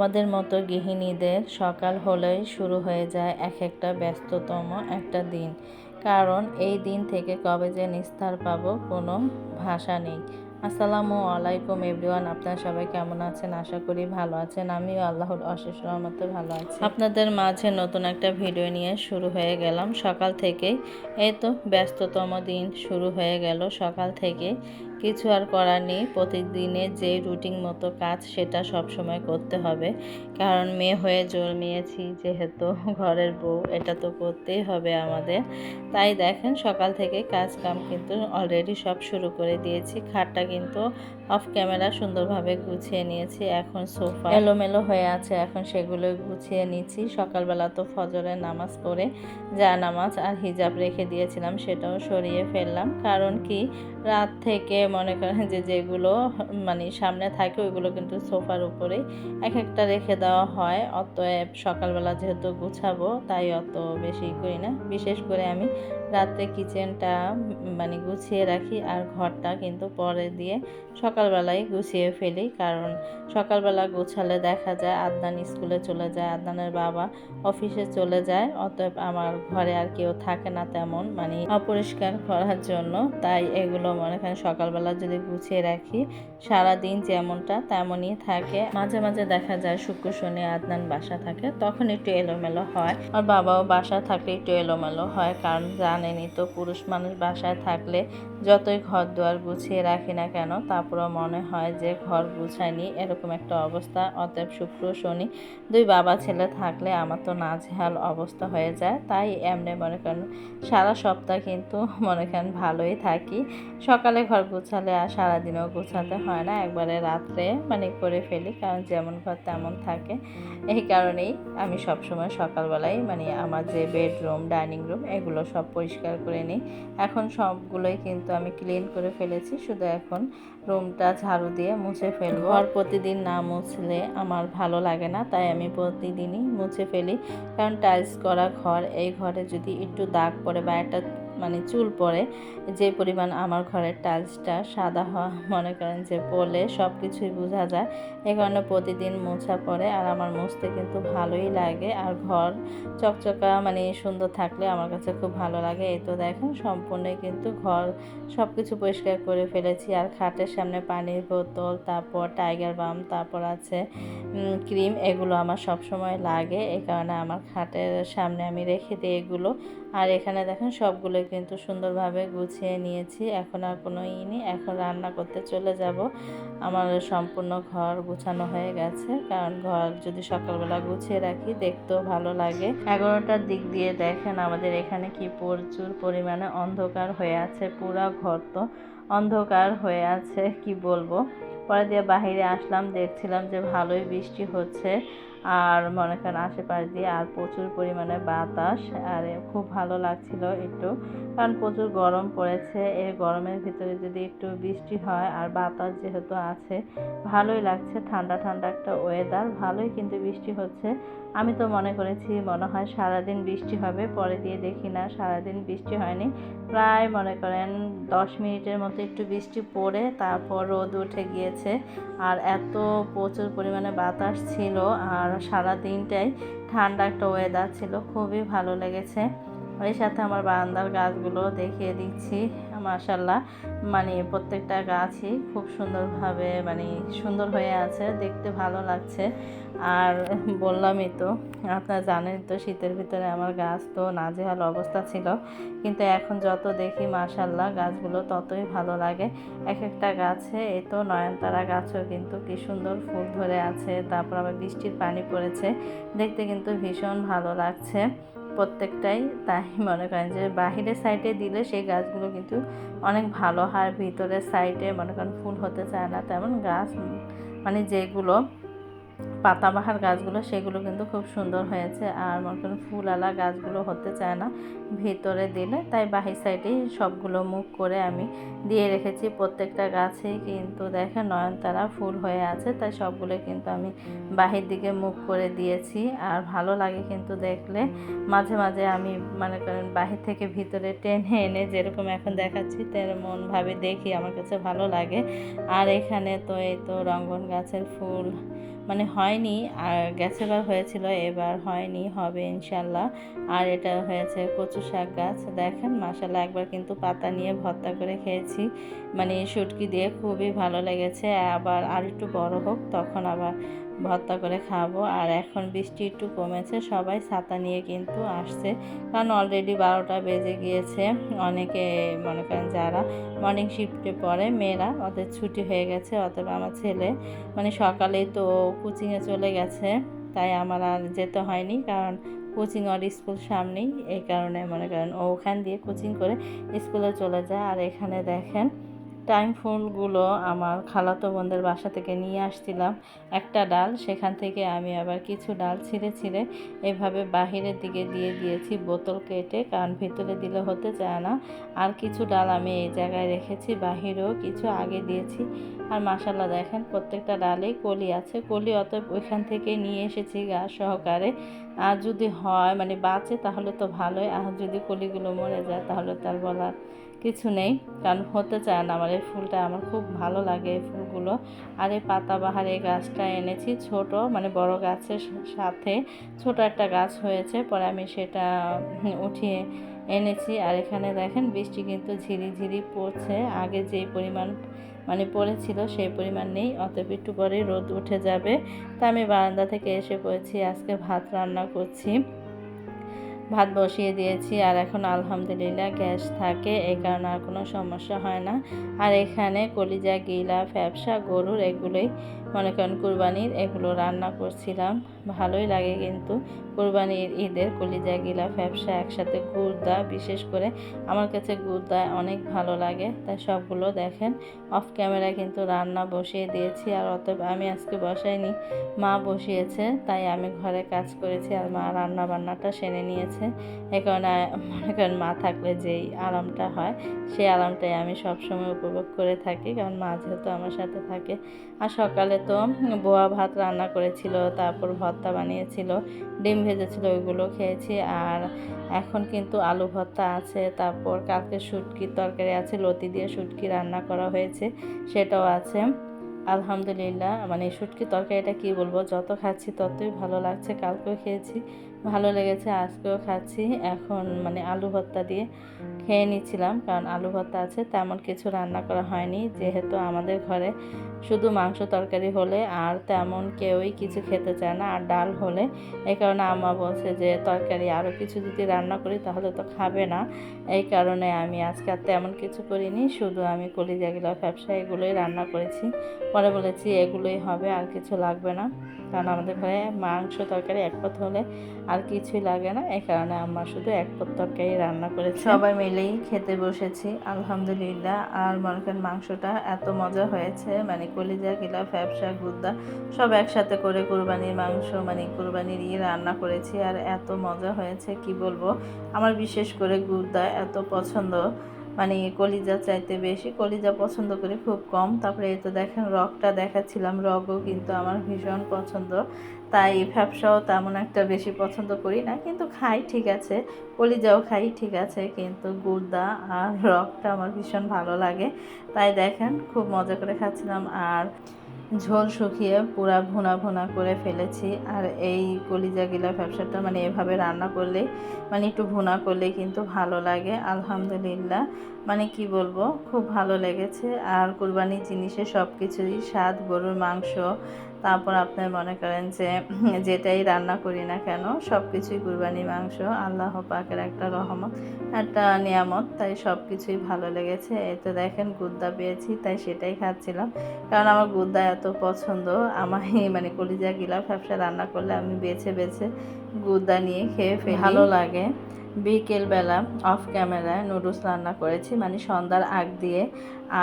আমাদের মতো গৃহিণীদের সকাল হলেই শুরু হয়ে যায় এক একটা ব্যস্ততম একটা দিন। কারণ এই দিন থেকে কবে যে নিস্তার পাবো কোনো ভাষা নেই। আসসালামু আলাইকুম এভরিওয়ান, আপনারা সবাই কেমন আছেন? আশা করি ভালো আছেন। আমিও আল্লাহর অশেষ রহমতে ভালো আছি। আপনাদের মাঝে নতুন একটা ভিডিও নিয়ে শুরু হয়ে গেলাম। সকাল থেকেই এই তো ব্যস্ততম দিন শুরু হয়ে গেল। সকাল থেকে কিছু আর করার নেই। প্রতিদিনের যে রুটিন মতো কাজ সেটা সব সময় করতে হবে। কারণ মেয়ে হয়ে জন্মিয়েছি যেহেতু ঘরের বউ, এটা তো করতেই হবে আমাদের। তাই দেখেন সকাল থেকে কাজ কাম কিন্তু অলরেডি সব শুরু করে দিয়েছি। খাটটা কিন্তু অফ ক্যামেরা সুন্দরভাবে গুছিয়ে নিয়েছি। এখন সোফা এলোমেলো হয়ে আছে, এখন সেগুলো গুছিয়ে নিচ্ছি। সকালবেলা তো ফজরের নামাজ পড়ে যা নামাজ আর হিজাব রেখে দিয়েছিলাম সেটাও সরিয়ে ফেললাম। কারণ কি? রাত থেকে মনে করেন যে যেগুলো মানে সামনে থাকে ওইগুলো কিন্তু সোফার উপরেই এক একটা রেখে দেওয়া হয়। অতএব সকালবেলা যেহেতু গুছাবো, তাই অত বেশি করি না। বিশেষ করে আমি রাত্রে কিচেনটা মানে গুছিয়ে রাখি আর ঘরটা কিন্তু পরে দিয়ে সকালবেলায় গুছিয়ে ফেলি। কারণ সকালবেলা গুছালে দেখা যায় আদনান স্কুলে চলে যায়, আদনানের বাবা অফিসে চলে যায়। অতএব আমার ঘরে আর কেউ থাকে না তেমন মানে অপরিষ্কার করার জন্য। তাই এগুলো মনে করেন সকালবেলা যদি গুছিয়ে রাখি সারা দিন যেমনটা তেমনই থাকে। মাঝে মাঝে দেখা যায় শুক্র, শনি, আদনান বাসা থাকে, তখন একটু এলোমেলো হয়। আর বাবাও বাসা থাকলে একটু এলোমেলো হয়, কারণ জানেনি তো পুরুষ মানুষ বাসায় থাকলে যতই ঘর দুয়ার গুছিয়ে রাখি না কেন, তারপরেও মনে হয় যে ঘর গুছায়নি এরকম একটা অবস্থা। অতএব শুক্র শনি, দুই বাবা ছেলে থাকলে আমার তো নাজেহাল অবস্থা হয়ে যায়। তাই এমনি মনে করেন সারা সপ্তাহ কিন্তু মনে করেন ভালোই থাকি। সকালে ঘর গুছালে আর সারাদিনও গুছাতে হয় না, একবারে রাত্রে মানে করে ফেলি, কারণ যেমন ঘর তেমন থাকে। এই কারণেই আমি সবসময় সকালবেলায় মানে আমার যে বেডরুম ডাইনিং রুম এগুলো সব পরিষ্কার করে নিই। এখন সবগুলোই কিন্তু আমি ক্লিন করে ফেলেছি, শুধু এখন রুমটা ঝাড়ু দিয়ে মুছে ফেলব। আর প্রতিদিন না মুছলে আমার ভালো লাগে না, তাই আমি প্রতিদিনই মুছে ফেলি। কারণ টাইলস করা ঘর, এই ঘরে যদি একটু দাগ পড়ে বা একটা মানে চুল পড়ে, যে পরিমাণ আমার ঘরের টাইলসটা সাদা হওয়া, মনে করেন যে পড়লে সব কিছুই বোঝা যায়। এই কারণে প্রতিদিন মোছা পড়ে আর আমার মুছতে কিন্তু ভালোই লাগে। আর ঘর চকচকা মানে সুন্দর থাকলে আমার কাছে খুব ভালো লাগে। এই তো দেখেন সম্পূর্ণই কিন্তু ঘর সব কিছু পরিষ্কার করে ফেলেছি। আর খাটের সামনে পানির বোতল, তারপর টাইগার বাম, তারপর আছে ক্রিম, এগুলো আমার সব সময় লাগে। এই কারণে আমার খাটের সামনে আমি রেখে দিই এগুলো। আর এখানে দেখেন সবগুলো কিন্তু সুন্দরভাবে গুছিয়ে নিয়েছি। এখন আর কোনো ই নেই। এখন রান্না করতে চলে যাব। আমার সম্পূর্ণ ঘর গুছানো হয়ে গেছে। কারণ ঘর যদি সকালবেলা গুছিয়ে রাখি, দেখতেও ভালো লাগে। এগারোটার দিক দিয়ে দেখেন আমাদের এখানে কি প্রচুর পরিমাণে অন্ধকার হয়ে আছে। পুরা ঘর তো অন্ধকার হয়ে আছে, কি বলব? পরে দিয়ে বাহিরে আসলাম, দেখছিলাম যে ভালোই বৃষ্টি হচ্ছে আর মনে করেন আশেপাশ দিয়ে আর প্রচুর পরিমাণে বাতাস আর খুব ভালো লাগছিল একটু। কারণ প্রচুর গরম পড়েছে এই গরমের ভিতরে যদি একটু বৃষ্টি হয় আর বাতাস যেহেতু আছে, ভালোই লাগছে, ঠান্ডা ঠান্ডা একটা ওয়েদার ভালোই কিন্তু বৃষ্টি হচ্ছে। আমি তো মনে করেছি মনে হয় সারাদিন বৃষ্টি হবে, পরে দিয়ে দেখি না, সারাদিন বৃষ্টি হয়নি। প্রায় মনে করেন দশ মিনিটের মতো একটু বৃষ্টি পড়ে, তারপর রোদ উঠে গিয়েছে। আর এত প্রচুর পরিমাণে বাতাস ছিল আর সারা দিনটাই ঠান্ডা একটা ওয়েদার ছিল, খুবই ভালো লেগেছে। ওই সাথে আমার বারান্দার গাছগুলো দেখিয়ে দিচ্ছি মাশাল্লাহ মানে প্রত্যেকটা গাছই খুব সুন্দরভাবে মানে সুন্দর হয়ে আছে, দেখতে ভালো লাগছে। আর বললামই তো, আপনারা জানেন তো শীতের ভিতরে আমার গাছ তো নাজেহাল অবস্থা ছিল। কিন্তু এখন যত দেখি মাশাল্লাহ গাছগুলো ততই ভালো লাগে। এক একটা গাছে এই তো নয়নতারা গাছও কিন্তু কি সুন্দর ফুল ধরে আছে, তারপর আবার বৃষ্টির পানি পড়েছে। দেখতে কিন্তু ভীষণ ভালো লাগছে। প্রত্যেকটাই তাই মনে করেন যে বাহিরের সাইডে দিলে সেই গাছগুলো কিন্তু অনেক ভালো হয় ভিতরের সাইডে মনে করেন ফুল হতে চায় না তেমন গাছ মানে যেগুলো পাতাবাহার গাছগুলো, সেগুলো কিন্তু খুব সুন্দর হয়েছে। আর মনে করেন ফুলালা গাছগুলো হতে চায় না ভিতরে দিলে, তাই বাহির সাইডেই সবগুলো মুখ করে আমি দিয়ে রেখেছি। প্রত্যেকটা গাছেই কিন্তু দেখে নয়নতারা ফুল হয়ে আছে, তাই সবগুলো কিন্তু আমি বাহির দিকে মুখ করে দিয়েছি। আর ভালো লাগে কিন্তু দেখলে মাঝে মাঝে আমি মনে করেন বাহির থেকে ভিতরে টেনে এনে যেরকম এখন দেখাচ্ছি তেমনভাবে দেখি, আমার কাছে ভালো লাগে। আর এখানে তো এই তো রঙ্গন গাছের ফুল মানে হয়নি, আর গেছে বার হয়েছিল, এবার হয়নি, হবে ইনশাল্লাহ আর এটা হয়েছে কচু শাক গাছ, দেখেন মাসাল্লাহ একবার কিন্তু পাতা নিয়ে ভর্তা করে খেয়েছি। মানে শুটকি দিয়ে খুবই ভালো লেগেছে, আবার আর একটু বড় হোক, তখন আবার ভর্তা করে খাব। আর এখন বৃষ্টি একটু কমেছে, সবাই ছাতা নিয়ে কিন্তু আসছে। কারণ অলরেডি বারোটা বেজে গিয়েছে, অনেকে মনে করেন যারা মর্নিং শিফটে পড়ে, মেয়েরা ওদের ছুটি হয়ে গেছে অতএব আমার ছেলে। মানে সকালেই তো কোচিংয়ে চলে গেছে, তাই আমার আর যেতে হয়নি, কারণ কোচিং আর স্কুল সামনেই। এই কারণে মনে করেন ওখান দিয়ে কোচিং করে স্কুলে চলে যায়। আর এখানে দেখেন টাইম ফুলগুলো আমার খালাতো বোনদের বাসা থেকে নিয়ে আসছিলাম। একটা ডাল, সেখান থেকে আমি আবার কিছু ডাল ছিঁড়ে ছিঁড়ে এভাবে বাহিরের দিকে দিয়ে দিয়েছি, বোতল কেটে, কারণ ভিতরে দিলে হতে চায় না। আর কিছু ডাল আমি এই জায়গায় রেখেছি, বাহিরেও কিছু আগে দিয়েছি। আর মাসাল্লাহ দেখেন, প্রত্যেকটা ডালেই কলি আছে। কলি অত ওইখান থেকে নিয়ে এসেছি গাছ সহকারে। আর যদি হয় মানে বাঁচে তাহলে তো ভালোই, আর যদি কলিগুলো মরে যায় তাহলে তার বলার কিছু নেই, কারণ হতে চায় না আমার এই ফুলটা। আমার খুব ভালো লাগে এই ফুলগুলো। আর এই পাতাবাহার এই গাছটা এনেছি ছোট মানে বড় গাছের সাথে। ছোট একটা গাছ হয়েছে, পরে আমি সেটা উঠিয়ে এনেছি। আর এখানে দেখেন বৃষ্টি কিন্তু ঝিরি ঝিরি পড়ছে। আগে যেই পরিমাণ মানে পড়েছিল সেই পরিমাণ নেই, অতএব একটু পরে রোদ উঠে যাবে। তা আমি বারান্দা থেকে এসে পড়েছি, আজকে ভাত রান্না করছি। ভাত বসিয়ে দিয়েছি আর এখন আলহামদুলিল্লাহ গ্যাস থাকে এই কারণে আর কোনো সমস্যা হয় না। আর এখানে কলিজা, গিলা, ফ্যাপসা, গরুর এগুলোই মনে করেন কুরবানির এগুলো রান্না করছিলাম। ভালোই লাগে কিন্তু কোরবানির ঈদের কলিজা গিলা ফ্যাপসা একসাথে গুড়দা বিশেষ করে আমার কাছে গুড়দা অনেক ভালো লাগে। তাই সবগুলো দেখেন, অফ ক্যামেরা কিন্তু রান্না বসিয়ে দিয়েছি আর অতএব আমি আজকে বসাইনি। মা বসিয়েছে, তাই আমি ঘরে কাজ করেছি আর মা রান্না বান্নাটা সেরে নিয়েছে। এ কারণে মনে করেন মা থাকলে যেই আরামটা হয়, সেই আরামটাই আমি সবসময় উপভোগ করে থাকি। কারণ মা যেহেতু আমার সাথে থাকে, আর সকালে তো বোয়া ভাত রান্না করেছিল, তারপর ভর্তা বানিয়েছিল, ডিম ভেজেছিল, ওইগুলো খেয়েছি। আর এখন কিন্তু আলু ভর্তা আছে, তারপর কালকে শুটকির তরকারি আছে, লতি দিয়ে শুটকি রান্না করা হয়েছে, সেটাও আছে। আলহামদুলিল্লাহ মানে শুটকি তরকারিটা কি বলব, যত খাচ্ছি ততই ভালো লাগছে, কালকেও খেয়েছি। ভালো লেগেছে, আজকেও খাচ্ছি। এখন মানে আলু ভর্তা দিয়ে খেয়ে নিচ্ছিলাম, কারণ আলু ভর্তা আছে, তেমন কিছু রান্না করা হয়নি। যেহেতু আমাদের ঘরে শুধু মাংস তরকারি হলে, আর তেমন কেউই কিছু খেতে চায় না, আর ডাল হলে। এই কারণে আম্মা বলছে যে, তরকারি আরও কিছু যদি রান্না করি, তাহলে তো খাবে না। এই কারণে আমি আজকে আর তেমন কিছু করিনি, শুধু আমি কলিজাগুলো ব্যবসা এগুলোই রান্না করেছি। পরে বলেছি এগুলোই হবে, আর কিছু লাগবে না। কারণ আমাদের ঘরে মাংস তরকারি এক পথ হলে আর কিছুই লাগে না, এই কারণে আমার শুধু এক তরকারি রান্না করেছি। সবাই মিলেই খেতে বসেছি, আলহামদুলিল্লাহ। আর মনে মাংসটা এত মজা হয়েছে মানে কলিজা গিলা ফ্যাবসা গুদ্দা, সব একসাথে করে কুরবানির মাংস মানে কুরবানির ইয়ে রান্না করেছি। আর এত মজা হয়েছে, কি বলব? আমার বিশেষ করে গুদ্দা এত পছন্দ। মানে কলিজা চাইতে বেশি, কলিজা পছন্দ করি খুব কম। তারপরে এই তো দেখেন রকটা দেখাচ্ছিলাম, রগও কিন্তু আমার ভীষণ পছন্দ। তাই ফ্যাপসাও তেমন একটা বেশি পছন্দ করি না, কিন্তু খাই ঠিক আছে, কলিজাও খাই ঠিক আছে, কিন্তু গুড়দা আর রকটা আমার ভীষণ ভালো লাগে। তাই দেখেন, খুব মজা করে খাচ্ছিলাম। আর ঝোল শুকিয়ে পুরা ভুনা ভুনা করে ফেলেছি। আর এই কলিজা গিলা ব্যবসাটা মানে এভাবে রান্না করলে মানে একটু ভুনা করলে কিন্তু ভালো লাগে, আলহামদুলিল্লাহ। মানে কি বলব, খুব ভালো লেগেছে। আর কুরবানির জিনিসে সব কিছুই স্বাদ, গরুর মাংস তারপর আপনার মনে করেন যে যেটাই রান্না করি না কেন সব কিছুই কুরবানি মাংস, আল্লাহ পাকের একটা রহমত, একটা নিয়ামত, তাই সব কিছুই ভালো লেগেছে। এই তো দেখেন গুদ্দা পেয়েছি, তাই সেটাই খাচ্ছিলাম। কারণ আমার গুদ্দা এত পছন্দ, আমার মানে কলিজা গিলা ব্যবসা রান্না করলে আমি বেছে বেছে গুদ্দা নিয়ে খেয়ে ভালো লাগে। বিকেলবেলা অফ ক্যামেরায় নুডলস রান্না করেছি মানে সন্ধ্যার আগ দিয়ে।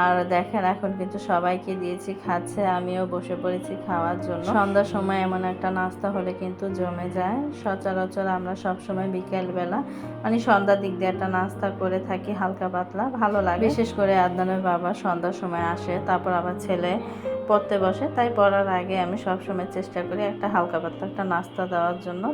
আর দেখেন, এখন কিন্তু সবাইকে দিয়েছি, খাচ্ছে, আমিও বসে পড়েছি খাওয়ার জন্য। সন্ধ্যার সময় এমন একটা নাস্তা হলে কিন্তু জমে যায়। সচরাচর আমরা সব সময় বিকেলবেলা মানে সন্ধ্যার দিক দিয়ে একটা নাস্তা করে থাকি হালকা পাতলা, ভালো লাগে। বিশেষ করে আদনানের বাবা সন্ধ্যার সময় আসে, তারপর আবার ছেলে পড়তে বসে। তাই পড়ার আগে আমি সব সময় চেষ্টা করি একটা হালকা পাতলা একটা নাস্তা দেওয়ার জন্য।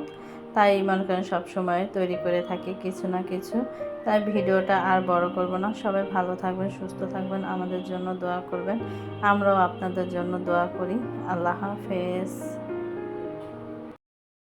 তাই মনে করেন সবসময় তৈরি করে থাকি কিছু না কিছু। তাই ভিডিওটা আর বড় করব না। সবাই ভালো থাকবেন, সুস্থ থাকবেন, আমাদের জন্য দোয়া করবেন। আমরাও আপনাদের জন্য দোয়া করি। আল্লাহ হাফেজ।